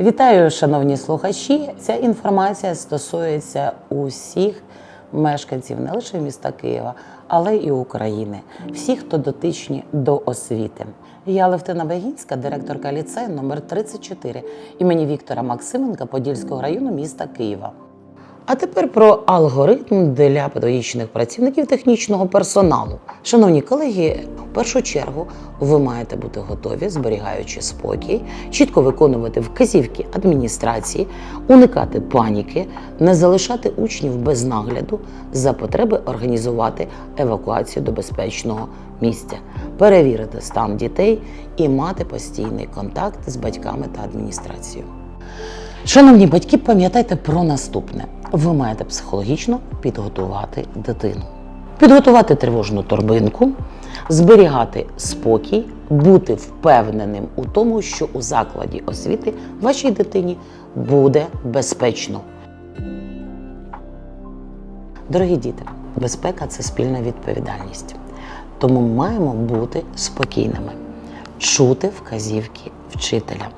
Вітаю, шановні слухачі. Ця інформація стосується усіх мешканців не лише міста Києва, але і України, всіх, хто дотичні до освіти. Я Левтина Багінська, директорка ліцею номер 34 імені Віктора Максименка Подільського району міста Києва. А тепер про алгоритм для педагогічних працівників технічного персоналу. Шановні колеги, в першу чергу ви маєте бути готові, зберігаючи спокій, чітко виконувати вказівки адміністрації, уникати паніки, не залишати учнів без нагляду, за потреби організувати евакуацію до безпечного місця, перевірити стан дітей і мати постійний контакт з батьками та адміністрацією. Шановні батьки, пам'ятайте про наступне: ви маєте психологічно підготувати дитину, підготувати тривожну торбинку, зберігати спокій, бути впевненим у тому, що у закладі освіти вашій дитині буде безпечно. Дорогі діти, безпека це спільна відповідальність. Тому маємо бути спокійними, чути вказівки вчителя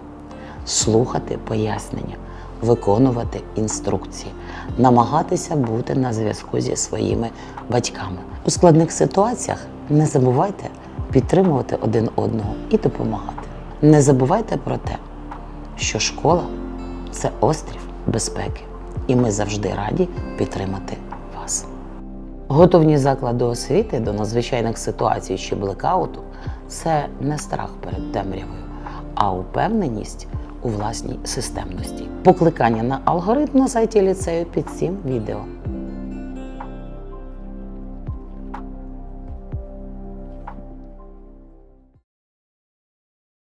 слухати пояснення, виконувати інструкції, намагатися бути на зв'язку зі своїми батьками. У складних ситуаціях не забувайте підтримувати один одного і допомагати. Не забувайте про те, що школа це острів безпеки, і ми завжди раді підтримати вас. Готовність закладу освіти до надзвичайних ситуацій чи блекауту це не страх перед темрявою, а упевненість у власній системності. Покликання на алгоритм на сайті ліцею під цим відео.